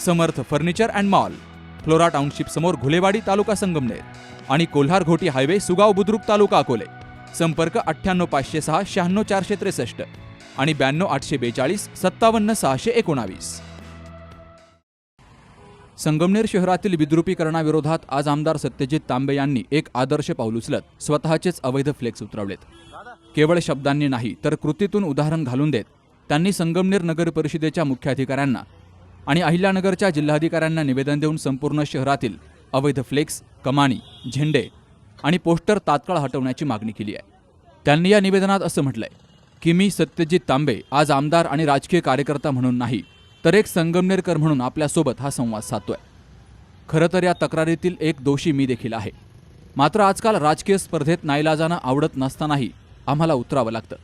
Samarth furniture and mall Flora township समोर घुलेवाडी तालुका संगमनेर आणि Kolhar Ghoti highway Sugaon Budruk तालुका अकोले. संपर्क अठ्ठ्याण्णव पाचशे सहा शहाण्णव चारशे त्रेसष्ट आणि ब्याण्णव आठशे बेचाळीस सत्तावन्न सहाशे एकोणावीस. संगमनेर शहरातील विद्रुपीकरणाविरोधात आज आमदार सत्यजित तांबे यांनी एक आदर्श पाऊल उचलत स्वतःचेच अवैध फ्लेक्स उतरवलेत. केवळ शब्दांनी नाही तर कृतीतून उदाहरण घालून देत त्यांनी संगमनेर नगर परिषदेच्या मुख्याधिकाऱ्यांना आणि अहिल्यानगरच्या जिल्हाधिकाऱ्यांना निवेदन देऊन संपूर्ण शहरातील अवैध फ्लेक्स कमानी झेंडे आणि पोस्टर तात्काळ हटवण्याची मागणी केली आहे. त्यांनी या निवेदनात असं म्हटलंय की मी सत्यजित तांबे आज आमदार आणि राजकीय कार्यकर्ता म्हणून नाही तर एक संगमनेरकर म्हणून आपल्यासोबत हा संवाद साधतोय. खरं तर या तक्रारीतील एक दोषी मी देखील आहे. मात्र आजकाल राजकीय स्पर्धेत नाईलाजानं आवडत नसतानाही आम्हाला उतरावं लागतं.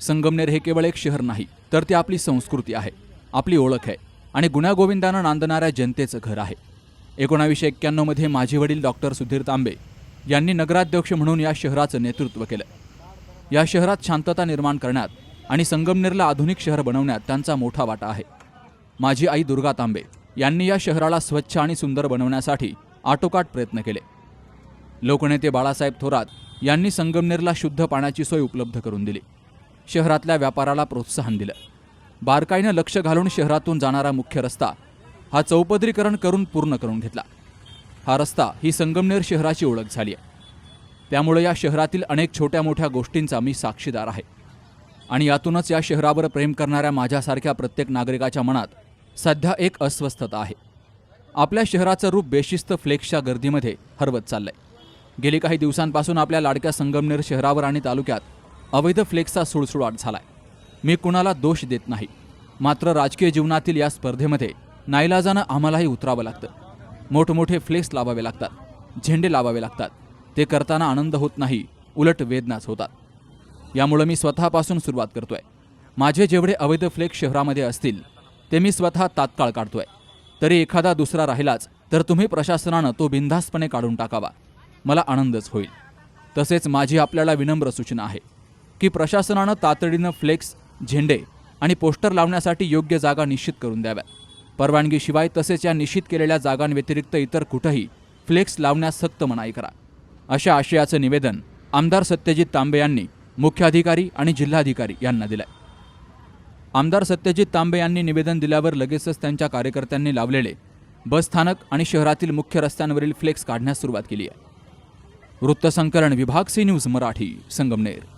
संगमनेर हे केवळ एक शहर नाही तर ती आपली संस्कृती आहे आपली ओळख आहे. आणि गुण्यागोविंदानं नांदणाऱ्या जनतेचं घर आहे. एकोणावीसशे एक्क्याण्णवमध्ये माझे वडील डॉक्टर सुधीर तांबे यांनी नगराध्यक्ष म्हणून या शहराचं नेतृत्व केलं. या शहरात शांतता निर्माण करण्यात आणि संगमनेरला आधुनिक शहर बनवण्यात त्यांचा मोठा वाटा आहे. माझी आई दुर्गा तांबे यांनी या शहराला स्वच्छ आणि सुंदर बनवण्यासाठी आटोकाट प्रयत्न केले. लोकनेते बाळासाहेब थोरात यांनी संगमनेरला शुद्ध पाण्याची सोय उपलब्ध करून दिली. शहरातल्या व्यापाराला प्रोत्साहन दिलं. बारकाईनं लक्ष घालून शहरातून जाणारा मुख्य रस्ता हा चौपदरीकरण करून पूर्ण करून घेतला. हा रस्ता ही संगमनेर शहराची ओळख झाली आहे. त्यामुळे या शहरातील अनेक छोट्या मोठ्या गोष्टींचा मी साक्षीदार आहे. आणि यातूनच या शहरावर प्रेम करणाऱ्या माझ्यासारख्या प्रत्येक नागरिकाच्या मनात सध्या एक अस्वस्थता आहे. आपल्या शहराचं रूप बेशिस्त फ्लेक्सच्या गर्दीमध्ये हरवत चाललंय. गेली काही दिवसांपासून आपल्या लाडक्या संगमनेर शहरावर आणि तालुक्यात अवैध फ्लेक्सचा सुळसुळाट झालाय. मी कुणाला दोष देत नाही. मात्र राजकीय जीवनातील या स्पर्धेमध्ये नाईलाजानं आम्हालाही उतरावं लागतं. मोठमोठे फ्लेक्स लावावे लागतात. झेंडे लावावे लागतात. ते करताना आनंद होत नाही उलट वेदनाच होतात. यामुळं मी स्वतःपासून सुरुवात करतोय. माझे जेवढे अवैध फ्लेक्स शहरामध्ये असतील ते मी स्वतः तात्काळ काढतोय. तरी एखादा दुसरा राहिलाच तर तुम्ही प्रशासनानं तो बिनधास्तपणे काढून टाकावा. मला आनंदच होईल. तसेच माझी आपल्याला विनम्र सूचना आहे की प्रशासनानं तातडीनं फ्लेक्स झेंडे आणि पोस्टर लावण्यासाठी योग्य जागा निश्चित करून द्याव्यात. परवानगीशिवाय तसेच या निश्चित केलेल्या जागांव्यतिरिक्त इतर कुठंही फ्लेक्स लावण्यास सक्त मनाई करा. अशा आशयाचं निवेदन आमदार सत्यजित तांबे यांनी मुख्याधिकारी आणि जिल्हाधिकारी यांना दिलंय. आमदार सत्यजित तांबे यांनी निवेदन दिल्यावर लगेचच त्यांच्या कार्यकर्त्यांनी लावलेले बसस्थानक आणि शहरातील मुख्य रस्त्यांवरील फ्लेक्स काढण्यास सुरुवात केली आहे. वृत्तसंकलन विभाग सी न्यूज मराठी संगमनेर.